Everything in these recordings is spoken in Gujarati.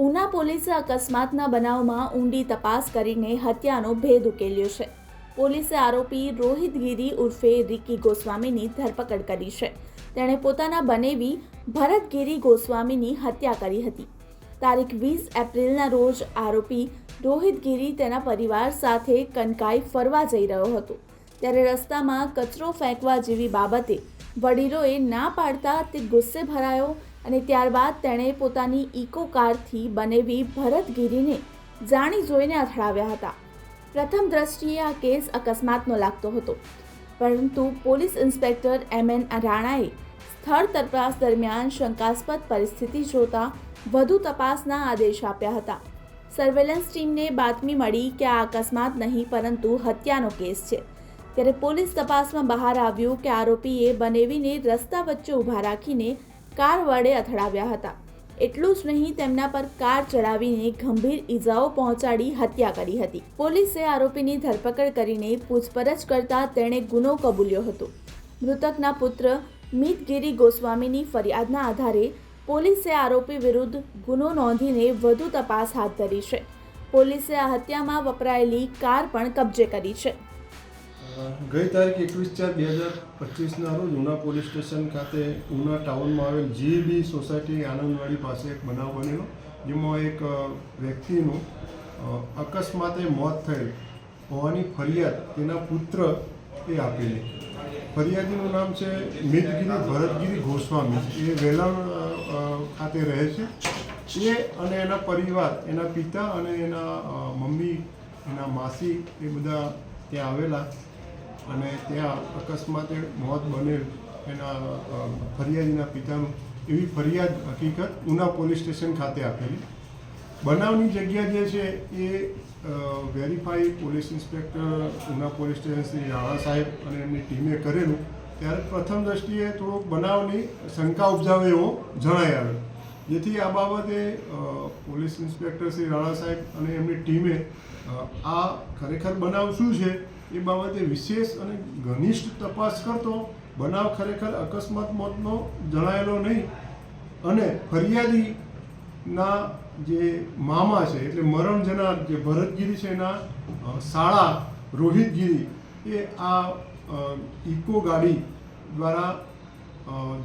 ઉના પોલીસે અકસ્માતના બનાવમાં ઊંડી તપાસ કરીને હત્યાનો ભેદ ઉકેલ્યો છે. પોલીસે આરોપી રોહિત ગીરી ઉર્ફે રિકી ગોસ્વામીની ધરપકડ કરી છે. તેણે પોતાના બનેવી ભરત ગીરી ગોસ્વામીની હત્યા કરી હતી. તારીખ વીસ એપ્રિલના રોજ આરોપી રોહિત ગીરી તેના પરિવાર સાથે કનકાઈ ફરવા જઈ રહ્યો હતો. ત્યારે રસ્તામાં કચરો ફેંકવા જેવી બાબતે વડીલોએ ના પાડતા તે ગુસ્સે ભરાયો અને ત્યારબાદ તેણે પોતાની ઇકો કારથી બનેવી ભરતગીરીને જાણી જોઈને અથડાવ્યા હતા. પ્રથમ દ્રષ્ટિએ આ કેસ અકસ્માતનો લાગતો હતો. પરંતુ પોલીસ ઇન્સ્પેક્ટર એમ એન રાણાએ સ્થળ તપાસ દરમિયાન શંકાસ્પદ પરિસ્થિતિ જોતા વધુ તપાસના આદેશ આપ્યા હતા. સર્વેલન્સ ટીમને બાતમી મળી કે આ અકસ્માત નહીં, પરંતુ હત્યાનો કેસ છે. ત્યારે પોલીસ તપાસમાં બહાર આવ્યું કે આરોપીએ બનેવીને રસ્તા વચ્ચે ઊભા રાખીને કાર વડે અથડાવ્યા હતા. એટલું જ નહીં, તેમના પર કાર ચડાવીને ગંભીર ઈજાઓ પહોંચાડી હત્યા કરી હતી. પોલીસે આરોપીની ધરપકડ કરીને પૂછપરછ કરતા તેણે ગુનો કબૂલ્યો હતો. મૃતકના પુત્ર મિતગીરી ગોસ્વામીની ફરિયાદના આધારે પોલીસે આરોપી વિરુદ્ધ ગુનો નોંધીને વધુ તપાસ હાથ ધરી છે. પોલીસે આ હત્યામાં વપરાયેલી કાર પણ કબજે કરી છે. ગઈ તારીખ એકવીસ ચાર બે હજાર પચીસના રોજ ઉના પોલીસ સ્ટેશન ખાતે ઉના ટાઉનમાં આવેલ જીબી સોસાયટી આનંદવાડી પાસે એક બનાવ બનેલો, જેમાં એક વ્યક્તિનું અકસ્માતે મોત થયેલ હોવાની ફરિયાદ તેના પુત્ર એ આપેલી. ફરિયાદીનું નામ છે મિતગીરી ભરતગીરી ગોસ્વામી. એ વેલાણ ખાતે રહે છે. એ અને એના પરિવાર, એના પિતા અને એના મમ્મી, એના માસી એ બધા ત્યાં આવેલા. અને ત્યાં અકસ્માતે મોત બનેલ. એના ફરિયાદીના પિતાનું એવી ફરિયાદ હકીકત ઉના પોલીસ સ્ટેશન ખાતે આપેલી. બનાવની જગ્યા જે છે એ verify police inspector, Una police station Shri Rana સાહેબ અને એમની ટીમે કરેલું. ત્યારે પ્રથમ દ્રષ્ટિએ થોડોક બનાવની શંકા ઉપજાવે એવો જણાઈ આવ્યો. જેથી આ બાબતે પોલીસ ઇન્સ્પેક્ટર શ્રી રાણા સાહેબ અને એમની ટીમે આ ખરેખર બનાવ શું છે એ બાબતે વિશેષ અને ઘનિષ્ઠ તપાસ કરતો બનાવ ખરેખર અકસ્માત મોતનો જણાયેલો નહીં. અને ફરિયાદીના જે મામા છે, એટલે મરણ જનાર જે ભરતગીરી છે, એના શાળા રોહિતગીરી, એ આ ઇકો ગાડી દ્વારા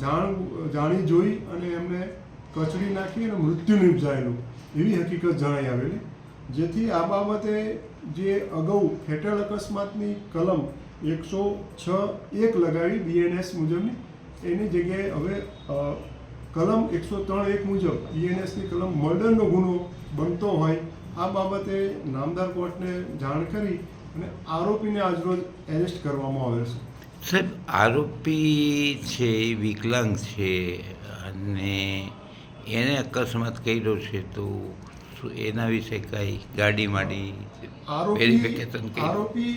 જાણ, જાણી જોઈ અને એમને કચડી નાખી અને મૃત્યુ નિપજાયેલું. એવી હકીકત જણાઈ આવેલી. જેથી આ બાબતે જે અગાઉ હેઠળ અકસ્માતની કલમ એકસો છ એક લગાવી બીએનએસ મુજબની, એની જગ્યાએ હવે કલમ એકસો ત્રણ એક મુજબ બીએનએસની કલમ મર્ડરનો ગુનો બનતો હોય, આ બાબતે નામદાર કોર્ટને જાણ કરી અને આરોપીને આજરોજ એરેસ્ટ કરવામાં આવેલ છે. સાહેબ, આરોપી છે, વિકલાંગ છે અને એને અકસ્માત કર્યો છે તો એના વિશે કઈ ગાડી માડી આરોપી વેરિફિકેશન આરોપી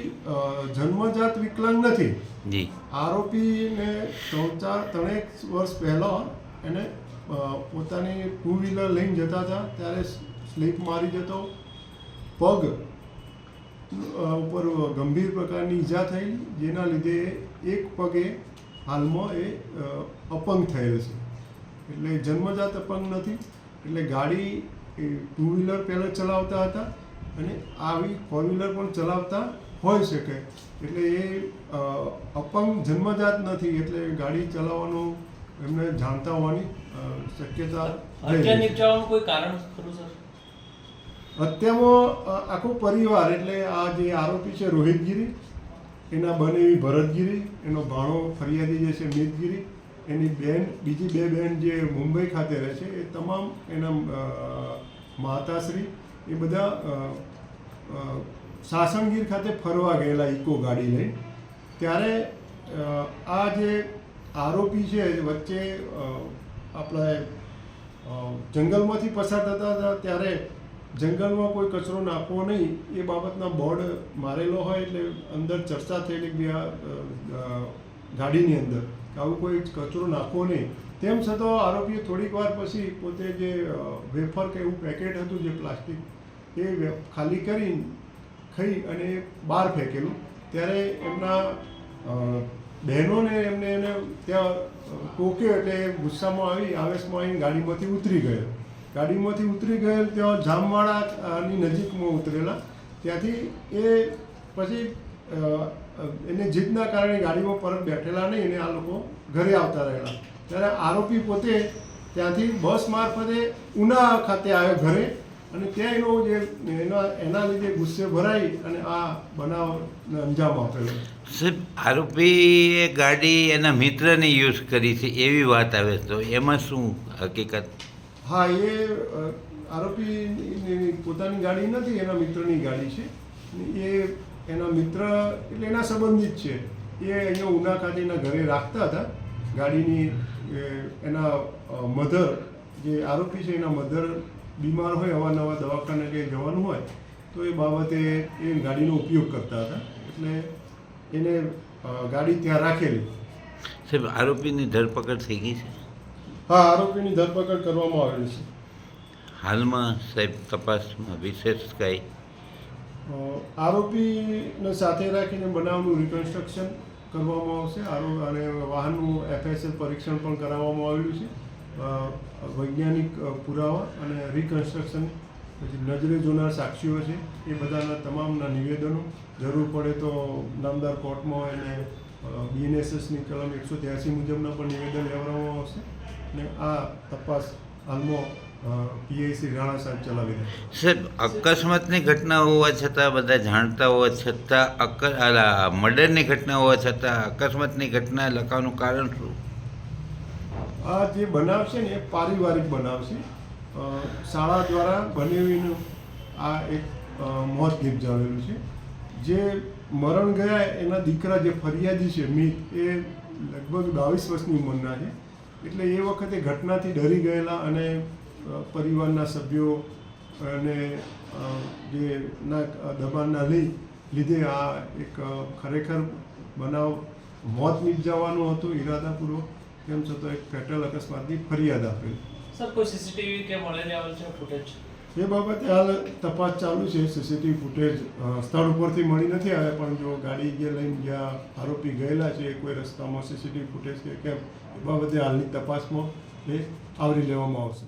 જન્મજાત વિકલાંગ નથી. જી. આરોપીને ત્રણ ચાર ત્રણેક વર્ષ પહેલાં એને પોતાની ટુ વ્હીલર લઈને જતા હતા. ત્યારે સ્લીપ મારી જતો. પગ ઉપર ગંભીર પ્રકારની ઈજા થઈ. જેના લીધે એક પગે હાલમાં એ અપંગ થયેલ છે. એટલે જન્મજાત અપંગ નથી. એટલે ગાડી એ ટુ વ્હીલર પહેલાં ચલાવતા હતા અને આવી ફોર વ્હીલર પણ ચલાવતા હોઈ શકે. એટલે એ અપંગ જન્મજાત નથી એટલે ગાડી ચલાવવાનું એમને જાણતા હોવાની શક્યતા કોઈ કારણ ખરું સર? હત્યામાં આખો પરિવાર એટલે આ જે આરોપી છે રોહિતગીરી એના બનેવી ભરતગીરી એનો ભાણો ફરિયાદી જે છે મિતગીરી એની બેન બીજી બે બેન જે મુંબઈ ખાતે રહે છે એ તમામ એના માતાશ્રી એ બધા સાસણગીર ખાતે ફરવા ગયેલા ઇકો ગાડી લઈ. ત્યારે આ જે આરોપી છે વચ્ચે આપણા જંગલમાંથી પસાર થતા હતા ત્યારે જંગલમાં કોઈ કચરો નાખવો નહીં એ બાબતના બોર્ડ મારેલો હોય એટલે અંદર ચર્ચા થયેલી અ, ગાડીની અંદર આવું કોઈ કચરો નાખવો નહીં. તેમ છતાં આરોપીએ થોડીક વાર પછી પોતે જે વેફર કે એવું પેકેટ હતું જે પ્લાસ્ટિક, એ ખાલી કરી ખાઈ અને બહાર ફેંકેલું. ત્યારે એમના બહેનોને એમને એને ત્યાં ટોક્યો એટલે ગુસ્સામાં આવી, આવેશમાં આવીને ગાડીમાંથી ઉતરી ગયો. ગાડીમાંથી ઉતરી ગયેલ ત્યાં જામવાડાની નજીકમાં ઉતરેલા. ત્યાંથી એ પછી એને જીદના કારણે ગાડીમાં પરત બેઠેલા નહીં અને આ લોકો ઘરે આવતા રહેલા. ત્યારે આરોપી પોતે ત્યાંથી બસ મારફતે ઉના ખાતે આવ્યો ઘરે અને ત્યાં એનો જે એના એના લીધે ગુસ્સે ભરાઈ અને આ બનાવ અંજામ આપેલો. સાહેબ આરોપીએ ગાડી એના મિત્રને યુઝ કરી છે એવી વાત આવે તો એમાં શું હકીકત? હા એ આરોપી આરોપીની પોતાની ગાડી નથી એના મિત્રની ગાડી છે. એ એના મિત્ર એટલે એના સંબંધિત છે. એ અહીંયા ઉના ખાતે એના ઘરે રાખતા હતા. ગાડીની એના મધર જે આરોપી છે એના મધર બીમાર હોય અવારનવાર દવાખાને કે જવાનું હોય તો એ બાબતે એ ગાડીનો ઉપયોગ કરતા હતા. એટલે એને ગાડી ત્યાં રાખેલી. સાહેબ આરોપીની ધરપકડ થઈ ગઈ છે? હા આરોપીની ધરપકડ કરવામાં આવેલી છે. હાલમાં સાહેબ તપાસમાં વિશેષ કાંઈ? આરોપીને સાથે રાખીને બનાવનું રિકન્સ્ટ્રક્શન કરવામાં આવશે. આરો અને વાહનનું એફએસએલ પરીક્ષણ પણ કરાવવામાં આવેલું છે. વૈજ્ઞાનિક પુરાવા અને રિકન્સ્ટ્રક્શન પછી નજરે જોનાર સાક્ષીઓ છે. એ બધાના તમામના નિવેદનો જરૂર પડે તો નામદાર કોર્ટમાં એને બીએનએસએસની કલમ એકસો ત્યાસી મુજબના પણ નિવેદન લેવડાવવામાં આવશે. અને આ તપાસ હાલમાં પીઆઈ શ્રી રાણા સાહેબ ચલાવી સાહેબ અકસ્માતની ઘટના હોવા છતાં બધા જાણતા હોવા છતાં અક મર્ડરની ઘટના હોવા છતાં અકસ્માતની ઘટના લખવાનું કારણ શું? આ જે બનાવ છે ને એ પારિવારિક બનાવ છે શાળા દ્વારા બનેવીનું આ એક મોત નિપજાવેલું છે. જે મરણ ગયા એના દીકરા જે ફરિયાદી છે મિત એ લગભગ બાવીસ વર્ષની ઉંમરના છે. એટલે એ વખતે ઘટનાથી ડરી ગયેલા અને પરિવારના સભ્યો અને જે ના દબાણના લઈ લીધે આ એક ખરેખર બનાવ મોત નિપજાવવાનું હતું ઈરાદાપૂર્વક તેમ છતાં એક ફેટલ અકસ્માતની ફરિયાદ આપેલી. સર કોઈ સીસીટીવી કે મળેલી આવેલ છે ફૂટેજ એ બાબતે હાલ તપાસ ચાલુ છે. સીસીટીવી ફૂટેજ સ્થળ ઉપરથી મળી નથી આવે પણ જો ગાડી જે લઈને જ્યાં આરોપી ગયેલા છે કોઈ રસ્તામાં સીસીટીવી ફૂટેજ કે કેમ એ બાબતે હાલની તપાસમાં એ આવરી લેવામાં આવશે.